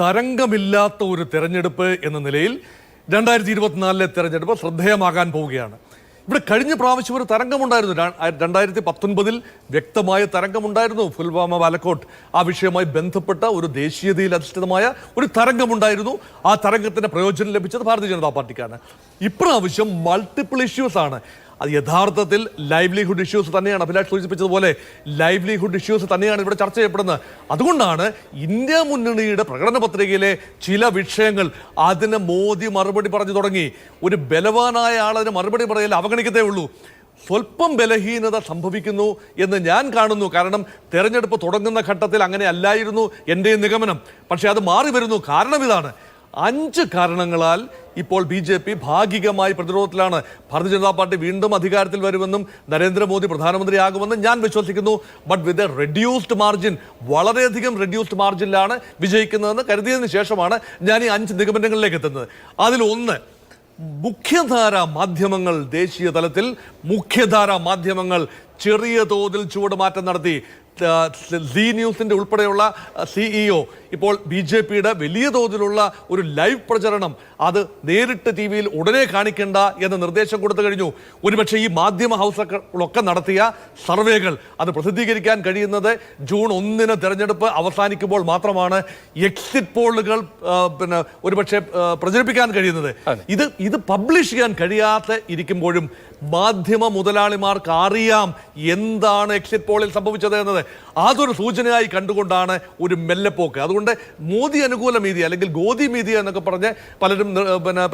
തരംഗമില്ലാത്ത ഒരു തെരഞ്ഞെടുപ്പ് എന്ന നിലയിൽ രണ്ടായിരത്തി ഇരുപത്തിനാലിലെ തെരഞ്ഞെടുപ്പ് ശ്രദ്ധേയമാകാൻ പോവുകയാണ്. ഇവിടെ കഴിഞ്ഞ പ്രാവശ്യം ഒരു തരംഗമുണ്ടായിരുന്നു. രണ്ടായിരത്തി പത്തൊൻപതിൽ വ്യക്തമായ തരംഗമുണ്ടായിരുന്നു. പുൽവാമ ബാലക്കോട്ട്. ആ വിഷയവുമായി ബന്ധപ്പെട്ട ഒരു ദേശീയതയിൽ അധിഷ്ഠിതമായ ഒരു തരംഗമുണ്ടായിരുന്നു. ആ തരംഗത്തിന്റെ പ്രയോജനം ലഭിച്ചത് ഭാരതീയ ജനതാ പാർട്ടിക്കാണ്. ഇപ്രാവശ്യം മൾട്ടിപ്പിൾ ഇഷ്യൂസ് ആണ്. അത് യഥാർത്ഥത്തിൽ ലൈവ്ലിഹുഡ് ഇഷ്യൂസ് തന്നെയാണ്. അഭിലാഷ് സൂചിപ്പിച്ചതുപോലെ ലൈവ്ലിഹുഡ് ഇഷ്യൂസ് തന്നെയാണ് ഇവിടെ ചർച്ച ചെയ്യപ്പെടുന്നത്. അതുകൊണ്ടാണ് ഇന്ത്യ മുന്നണിയുടെ പ്രകടന പത്രികയിലെ ചില വിഷയങ്ങൾ അതിന് മോദി മറുപടി പറഞ്ഞു തുടങ്ങി. ഒരു ബലവാനായ ആൾ അതിന് മറുപടി പറയൽ അവഗണിക്കത്തേ ഉള്ളൂ. സ്വല്പം ബലഹീനത സംഭവിക്കുന്നു എന്ന് ഞാൻ കാണുന്നു. കാരണം തെരഞ്ഞെടുപ്പ് തുടങ്ങുന്ന ഘട്ടത്തിൽ അങ്ങനെ അല്ലായിരുന്നു എന്റെ നിഗമനം. പക്ഷേ അത് മാറി വരുന്നു. കാരണം ഇതാണ്. അഞ്ച് കാരണങ്ങളാൽ ഇപ്പോൾ ബി ജെ പി ഭാഗികമായി പ്രതിരോധത്തിലാണ്. ഭാരതീയ ജനതാ പാർട്ടി വീണ്ടും അധികാരത്തിൽ വരുമെന്നും നരേന്ദ്രമോദി പ്രധാനമന്ത്രിയാകുമെന്നും ഞാൻ വിശ്വസിക്കുന്നു. But with a reduced margin വളരെയധികം റെഡ്യൂസ്ഡ് മാർജിനിലാണ് വിജയിക്കുന്നതെന്ന് കരുതിയതിന് ശേഷമാണ് ഞാൻ ഈ അഞ്ച് നിഗമനങ്ങളിലേക്ക് എത്തുന്നത്. അതിലൊന്ന് മുഖ്യധാര മാധ്യമങ്ങൾ ദേശീയ തലത്തിൽ മുഖ്യധാര മാധ്യമങ്ങൾ ചെറിയ തോതിൽ ചുവടുമാറ്റം നടത്തി. സി ന്യൂസിന്റെ ഉൾപ്പെടെയുള്ള സിഇഒ ഇപ്പോൾ ബി ജെ പിയുടെ വലിയ തോതിലുള്ള ഒരു ലൈവ് പ്രചരണം അത് നേരിട്ട് ടി വിയിൽ ഉടനെ കാണിക്കേണ്ട എന്ന നിർദ്ദേശം കൊടുത്തു കഴിഞ്ഞു. ഒരുപക്ഷെ ഈ മാധ്യമ ഹൗസുകളൊക്കെ നടത്തിയ സർവേകൾ അത് പ്രസിദ്ധീകരിക്കാൻ കഴിയുന്നത് ജൂൺ ഒന്നിന് തെരഞ്ഞെടുപ്പ് അവസാനിക്കുമ്പോൾ മാത്രമാണ് എക്സിറ്റ് പോളുകൾ പിന്നെ ഒരുപക്ഷെ പ്രചരിപ്പിക്കാൻ കഴിയുന്നത്. ഇത് ഇത് പബ്ലിഷ് ചെയ്യാൻ കഴിയാതെ ഇരിക്കുമ്പോഴും മാധ്യമ മുതലാളിമാർക്ക് അറിയാം എന്താണ് എക്സിറ്റ് പോളിൽ സംഭവിച്ചത് എന്നത്. അതൊരു സൂചനയായി കണ്ടുകൊണ്ടാണ് ഒരു മെല്ലെപ്പോക്ക്. അതുകൊണ്ട് മോദി അനുകൂല മീഡിയ അല്ലെങ്കിൽ ഗോദി മീഡിയ എന്നൊക്കെ പറഞ്ഞ് പലരും പിന്നെ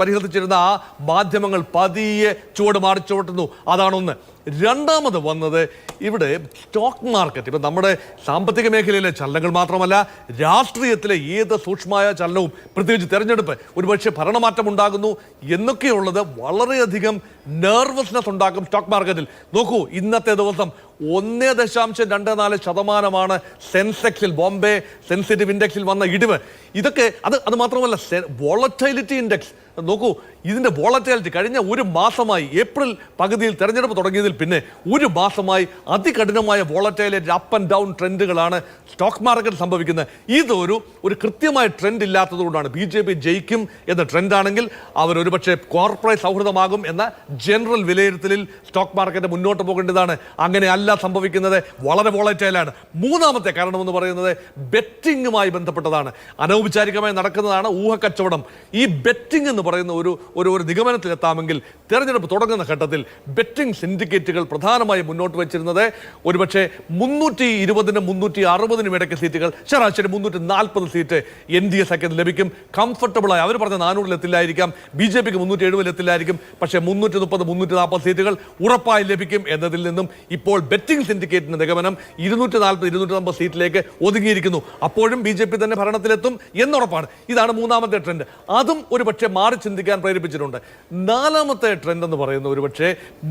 പരിഹസിച്ചിരുന്ന ആ മാധ്യമങ്ങൾ പതിയെ ചുവട് മാറി ചുവട്ടുന്നു അതാണൊന്ന്. രണ്ടാമത് വന്നത് ഇവിടെ സ്റ്റോക്ക് മാർക്കറ്റ് ഇപ്പം നമ്മുടെ സാമ്പത്തിക മേഖലയിലെ ചലനങ്ങൾ മാത്രമല്ല രാഷ്ട്രീയത്തിലെ ഏത് സൂക്ഷ്മമായ ചലനവും പ്രത്യേകിച്ച് തിരഞ്ഞെടുപ്പ് ഒരുപക്ഷെ ഭരണമാറ്റം ഉണ്ടാകുന്നു എന്നൊക്കെയുള്ളത് വളരെയധികം നെർവസ്നെസ് ഉണ്ടാക്കും സ്റ്റോക്ക് മാർക്കറ്റിൽ നോക്കൂ ഇന്നത്തെ ദിവസം ഒന്നേ ദശാംശം രണ്ട് നാല് ശതമാനമാണ് സെൻസെക്സിൽ ബോംബെ സെൻസിറ്റീവ് ഇൻഡെക്സിൽ വന്ന ഇടിവ്. ഇതൊക്കെ അത് അത് മാത്രമല്ല വോളറ്റൈലിറ്റി ഇൻഡെക്സ്. നോക്കൂ ഇതിന്റെ വോളറ്റൈലിറ്റി കഴിഞ്ഞ ഒരു മാസമായി ഏപ്രിൽ പകുതിയിൽ തെരഞ്ഞെടുപ്പ് തുടങ്ങിയതിൽ പിന്നെ ഒരു മാസമായി അതികഠിനമായ വോളറ്റൈലേറ്റ് അപ്പ് ആൻഡ് ഡൗൺ ട്രെൻഡുകളാണ് സ്റ്റോക്ക് മാർക്കറ്റ് സംഭവിക്കുന്നത്. ഇതൊരു ഒരു കൃത്യമായ ട്രെൻഡ് ഇല്ലാത്തതുകൊണ്ടാണ് ബി ജെ പി ജയിക്കും എന്ന ട്രെൻഡാണെങ്കിൽ അവർ ഒരുപക്ഷെ കോർപ്പറേറ്റ് സൗഹൃദമാകും എന്ന ജനറൽ വിലയിരുത്തലിൽ സ്റ്റോക്ക് മാർക്കറ്റ് മുന്നോട്ട് പോകേണ്ടതാണ്. അങ്ങനെയല്ല സംഭവിക്കുന്നത്. വളരെ വോളറ്റൈലാണ് മൂന്നാമത്തെ കാരണമെന്ന് പറയുന്നത് ബെറ്റിങ്ങുമായി ബന്ധപ്പെട്ടതാണ്. അനൗപചാരികമായി നടക്കുന്നതാണ് ഊഹക്കച്ചവടം. ഈ ബെറ്റിംഗ് എന്ന് പറയുന്ന ഒരു ഒരു നിഗമനത്തിലെത്താമെങ്കിൽ തെരഞ്ഞെടുപ്പ് തുടങ്ങുന്ന ഘട്ടത്തിൽ ബെറ്റിംഗ് സിൻഡിക്കേറ്റുകൾ പ്രധാനമായും മുന്നോട്ട് വെച്ചിരുന്നത്. ഒരുപക്ഷെ മുന്നൂറ്റി ഇരുപതിനും മുന്നൂറ്റി അറുപതിനും ഇടയ്ക്ക് സീറ്റുകൾ ശരാശരി മുന്നൂറ്റി നാൽപ്പത് സീറ്റ് എൻ ഡി എ സഖ്യത്തിന് ലഭിക്കും. കംഫർട്ടബിളായി അവർ പറഞ്ഞ നാനൂറിൽ എത്തില്ലായിരിക്കാം ബി ജെ പിക്ക് മുന്നൂറ്റി എഴുപതിൽ എത്തില്ലായിരിക്കും. പക്ഷേ മുന്നൂറ്റി മുപ്പത് മുന്നൂറ്റി നാൽപ്പത് സീറ്റുകൾ ഉറപ്പായി ലഭിക്കും എന്നതിൽ നിന്നും ഇപ്പോൾ ബെറ്റിംഗ് സിൻഡിക്കേറ്റിന്റെ നിഗമനം ഇരുന്നൂറ്റി നാൽപ്പത് ഇരുന്നൂറ്റി നാൽപ്പത് സീറ്റിലേക്ക് ഒതുങ്ങിയിരിക്കുന്നു. അപ്പോഴും ബി ജെ പി തന്നെ ഭരണത്തിലെത്തും എന്നുറപ്പാണ്. ഇതാണ് മൂന്നാമത്തെ ട്രെൻഡ്. അതും ഒരു പക്ഷേ മാറി ചിന്തിക്കാൻ പ്രേരിപ്പിച്ചിട്ടുണ്ട്. നാലാമത്തെ ട്രെൻഡ് എന്ന് പറയുന്ന ഒരു പക്ഷേ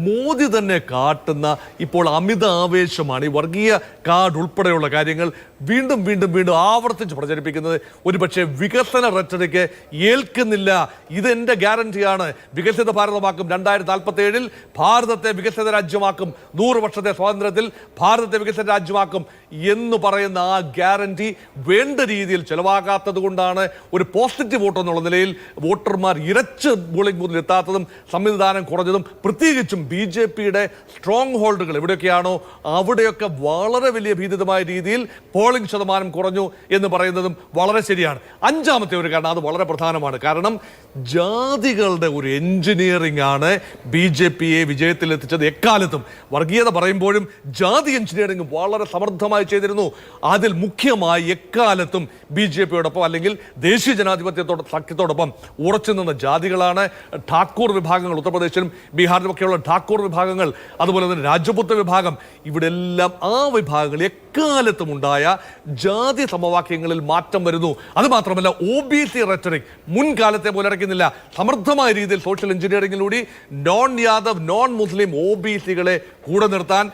മോദി തന്നെ കാട്ടുന്ന ഇപ്പോൾ അമിത ആവേശമാണ്. ഈ വർഗീയ കാർഡ് ഉൾപ്പെടെയുള്ള കാര്യങ്ങൾ വീണ്ടും വീണ്ടും വീണ്ടും ആവർത്തിച്ച് പ്രചരിപ്പിക്കുന്നത് ഒരു പക്ഷേ വികസന റെറ്ററിക്ക് ഏൽക്കുന്നില്ല. ഇതെന്റെ ഗ്യാരണ്ടിയാണ് വികസിത ഭാരതമാക്കും രണ്ടായിരത്തി നാൽപ്പത്തി ഏഴിൽ ഭാരതത്തെ വികസിത രാജ്യമാക്കും. നൂറ് വർഷത്തെ സ്വാതന്ത്ര്യത്തിൽ ഭാരതത്തെ വികസിത രാജ്യമാക്കും. എന്ന് പറയുന്ന ആ ഗ്യാരണ്ടി വേണ്ട രീതിയിൽ ചെലവാകാത്തത് കൊണ്ടാണ് ഒരു പോസിറ്റീവ് വോട്ട് എന്നുള്ള നിലയിൽ വോട്ടർമാർ ഇരച്ച് പോളിംഗ് ബൂത്തിൽ എത്താത്തതും സംവിധാനം കുറഞ്ഞതും പ്രത്യേകിച്ചും ബി ജെ പിയുടെ സ്ട്രോങ് ഹോൾഡുകൾ എവിടെയൊക്കെയാണോ അവിടെയൊക്കെ വളരെ വലിയ ഭീതിതമായ രീതിയിൽ പോളിംഗ് ശതമാനം കുറഞ്ഞു എന്ന് പറയുന്നതും വളരെ ശരിയാണ്. അഞ്ചാമത്തെ ഒരു കാരണം അത് വളരെ പ്രധാനമാണ്. കാരണം ജാതികളുടെ ഒരു എഞ്ചിനീയറിംഗ് ആണ് ബി ജെ പിയെ വിജയത്തിലെത്തിച്ചത് എക്കാലത്തും. വർഗീയത പറയുമ്പോഴും ജാതി എഞ്ചിനീയറിംഗ് വളരെ സമർത്ഥമായി ചെയ്തിരുന്നു. അതിൽ മുഖ്യമായി എക്കാലത്തും ബി ജെ പിയോടൊപ്പം അല്ലെങ്കിൽ ദേശീയ ജനാധിപത്യത്തോട് സഖ്യത്തോടൊപ്പം ഉറച്ചു നിന്ന ജാതികളാണ്. ഠാക്കൂർ വിഭാഗങ്ങൾ ഉത്തർപ്രദേശിലും ബീഹാറിലുമൊക്കെയുള്ള ഠാക്കൂർ വിഭാഗങ്ങൾ അതുപോലെ തന്നെ രാജപുത്ര വിഭാഗം. ഇവിടെ എല്ലാം ആ വിഭാഗങ്ങൾ എക്കാലത്തും ഉണ്ടായ ജാതി സമവാക്യങ്ങളിൽ മാറ്റം വരുന്നു. അതുമാത്രമല്ല ഒ ബി സി റെറ്ററിക് മുൻകാലത്തെ പോലെ അടയ്ക്കുന്നില്ല. സമർത്ഥമായ രീതിയിൽ social എഞ്ചിനീയറിംഗിലൂടെ non Yadav non Muslim O B സികളെ കൂടെ നിർത്താൻ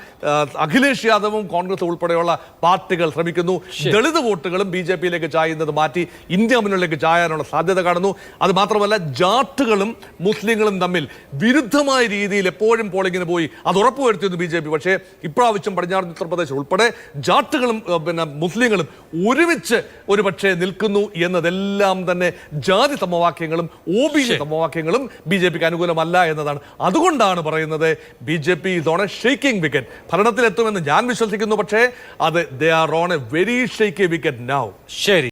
അഖിലേഷ് യാദവും കോൺഗ്രസ് ഉൾപ്പെടെയുള്ള പാർട്ടികൾ ശ്രമിക്കുന്നു. ദളിത് വോട്ടുകളും ബി ജെ പിയിലേക്ക് ചായുന്നത് മാറ്റി ഇന്ത്യ മുന്നിലേക്ക് ചായാനുള്ള സാധ്യത കാണുന്നു. അത് മാത്രമല്ല ജാട്ടുകളും മുസ്ലിങ്ങളും തമ്മിൽ വിരുദ്ധമായ രീതിയിൽ എപ്പോഴും പോളിങ്ങിന് പോയി. അത് ഉറപ്പുവരുത്തിയിരുന്നു ബി ജെ പി. പക്ഷേ ഇപ്രാവശ്യം പടിഞ്ഞാറൻ ഉത്തർപ്രദേശ് ഉൾപ്പെടെ ജാട്ടുകളും പിന്നെ മുസ്ലിങ്ങളും ഒരുമിച്ച് ഒരു പക്ഷേ നിൽക്കുന്നു എന്നതെല്ലാം തന്നെ ജാതി സമവാക്യങ്ങളും ഒ ബി സമവാക്യങ്ങളും ബി ജെ പിക്ക് അനുകൂലമല്ല എന്നതാണ്. അതുകൊണ്ടാണ് പറയുന്നത് ബി ജെ പി ഇതോടെ ഷെയ്ക്കിംഗ് വിക്കറ്റ് ഭരണത്തിലെത്തുമെന്ന് ഞാൻ വിശ്വസിക്കുന്നു. പക്ഷേ അത് they are on a very shaky wicket now ശരി.